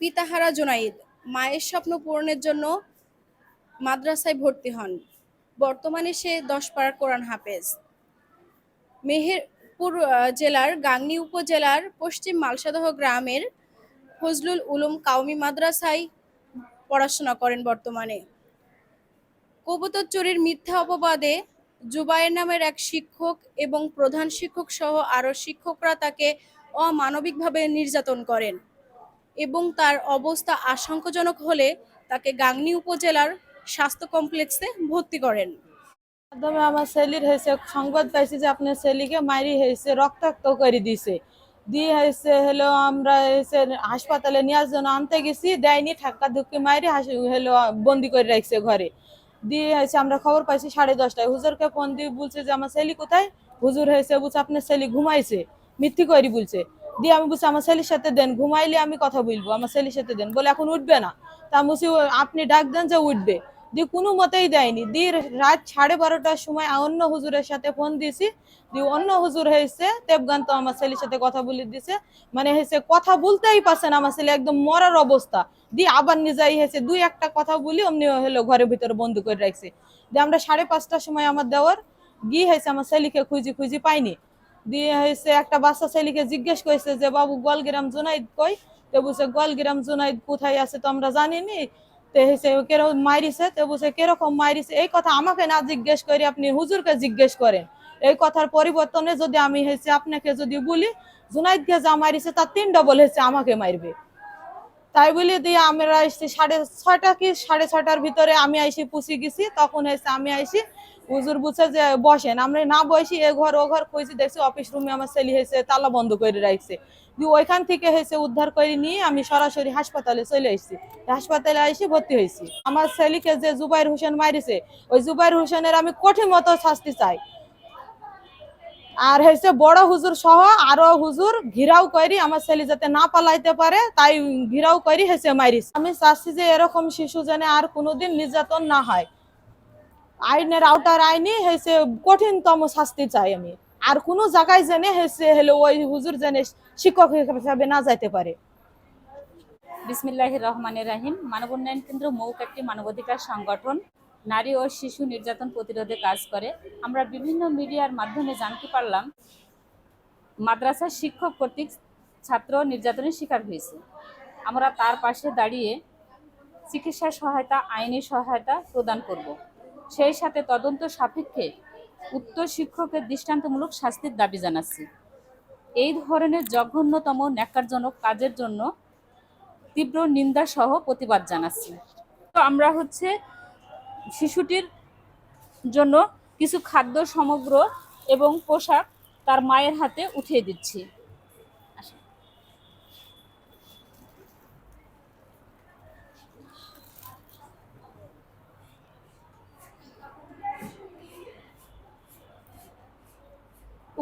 পিতাহারা জোনাইদ, মায়ের স্বপ্ন পূরণের জন্য মাদ্রাসায় ভর্তি হন। বর্তমানে সে দশ পাড়ার কোরআন হাফেজ। মেহেরপুর জেলার গাংনী উপজেলার পশ্চিম মালসাদহ গ্রামের ফজলুল উলুম কাউমি মাদ্রাসায় পড়াশোনা করেন বর্তমানে। কবুতর চুরির মিথ্যা অপবাদে জুবায়ের নামের এক শিক্ষক এবং প্রধান শিক্ষক সহ আরও শিক্ষকরা তাকে অমানবিকভাবে নির্যাতন করেন। এবং তার অবস্থা আশঙ্কাজনক হলে তাকে গাংনী উপজেলার স্বাস্থ্য কমপ্লেক্সে ভর্তি করেন। মাধ্যমে আমার ছেলির হয়েছে সংবাদ পাইছি যে আপনার ছেলিকে মারি হয়েছে, রক্তাক্ত করে দিছে। দিয়ে হয়েছে হলো আমরা হয়েছে হাসপাতালে নেওয়ার জন্য আনতে গেছি, দেয়নি, ঠাক্কা ধুক্কি মারি হলো বন্দি করে রাখছে ঘরে। দিয়ে হয়েছে আমরা খবর পাইছি সাড়ে দশটায়। হুজুরকে ফোন দিয়ে বলছে যে, আমার ছেলি কোথায়? হুজুর হয়েছে, বলছে, আপনার ছেলি ঘুমাইছে। মিথ্যি করি বলছে। দিয়ে আমি বলছি, আমার ছেলির সাথে দেন, ঘুমাইলে আমি কথা বলব, আমার ছেলির সাথে দেন। বলে, এখন উঠবে না। তা আমি আপনি ডাক দেন যে উঠবে। দিয়ে কোনো মতেই দেয়নি। দিয়ে রাত সাড়ে বারোটার সময় অন্য হুজুরের সাথে ফোন দিয়েছি। দিয়ে অন্য হুজুর হয়েছে দেবগান তো আমার ছেলের সাথে কথা বলে দিছে মানে হয়েছে, কথা বলতেই পারছে না আমার ছেলে, একদম মরার অবস্থা। দিয়ে আবার নিজেই হয়েছে, দুই একটা কথা বলি, অমনি হলো ঘরের ভিতরে বন্ধ করে রাখছে। দিয়ে আমরা সাড়ে পাঁচটার সময় আমার দেওয়ার গিয়ে হয়েছে, আমার ছেলেকে খুঁজি খুঁজি পাইনি। দিয়ে হয়েছে একটা বাচ্চা ছেলেকে জিজ্ঞেস করেছে যে, বাবু, গোয়ালগ্রাম জোনাইদ কই? তো বলছে, গোয়ালগ্রাম জোনাইদ কোথায় আছে তো আমরা জানিনি? তে হয়েছে কেরকম মারিছে তো বলছে, কেরকম মারিছে এই কথা আমাকে না জিজ্ঞেস করে আপনি হুজুরকে জিজ্ঞেস করেন। এই কথার পরিবর্তনে যদি আমি হয়েছে আপনাকে যদি বলি, জোনাইদকে যা মারিছে তার তিন ডবল হয়েছে, আমাকে মারবে। তাই বলে দিয়ে আমরা আসছি সাড়ে ছয়টা কি, সাড়ে ছয়টার ভিতরে আমি আইসি, পুষি গেছি, তখন হয়েছে আমি আইসি। হুজুর বুঝছে যে বসেন, আমরা না বসি, এ ঘর, ও ঘর খুঁজছি দেখছি অফিস রুমে আমার ছেলে হয়েছে তালা বন্ধ করে রাখছে। দিয়ে ওইখান থেকে হয়েছে উদ্ধার করে নিয়ে আমি সরাসরি হাসপাতালে চলে এসেছি। হাসপাতালে এসে ভর্তি হয়েছি। আমার ছেলেকে যে জুবাইর হোসেন মারিছে, ওই জুবাইর হোসেনের আমি কঠিন মতো শাস্তি চাই। আর হয়েছে বড় হুজুর সহ আরও হুজুর ঘিরাও করি আমার ছেলে যাতে না পালাইতে পারে, তাই ঘিরাও করি হেসে মারিস আমি চাচ্ছি যে এরকম শিশু যেন আর কোনোদিন নির্যাতন না হয়। আইনের আওতার আইনি হয়েছে কঠিনতম শাস্তি চাই আমি। আর কোনো জায়গায় জেনে হেসে হলো ওই হুজুর জেনে শিক্ষক হিসাবে না যাইতে পারে। বিসমিল্লাহ রহমানের রাহিম। মানব উন্নয়ন কেন্দ্র মৌক একটি মানবাধিকার সংগঠন। নারী ও শিশু নির্যাতন প্রতিরোধে কাজ করে। আমরা বিভিন্ন মিডিয়ার মাধ্যমে জানতে পারলাম, মাদ্রাসার শিক্ষক কর্তৃক ছাত্র নির্যাতনের শিকার হয়েছে। আমরা তার পাশে দাঁড়িয়ে চিকিৎসা সহায়তা, আইনি সহায়তা প্রদান করব। সেই সাথে তদন্ত সাপেক্ষে উক্ত শিক্ষকের দৃষ্টান্তমূলক শাস্তির দাবি জানাচ্ছি। এই ধরনের জঘন্যতম, ন্যাক্কারজনক কাজের জন্য তীব্র নিন্দা সহ প্রতিবাদ জানাচ্ছি। তো আমরা হচ্ছে শিশুটির জন্য কিছু খাদ্য সমগ্র এবং পোশাক তার মায়ের হাতে উঠিয়ে দিচ্ছি।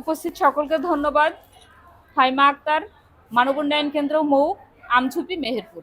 উপস্থিত সকলকে ধন্যবাদ। ফাইমা আক্তার, মানব উন্নয়ন কেন্দ্র মৌ, আমঝুপি, মেহেরপুর।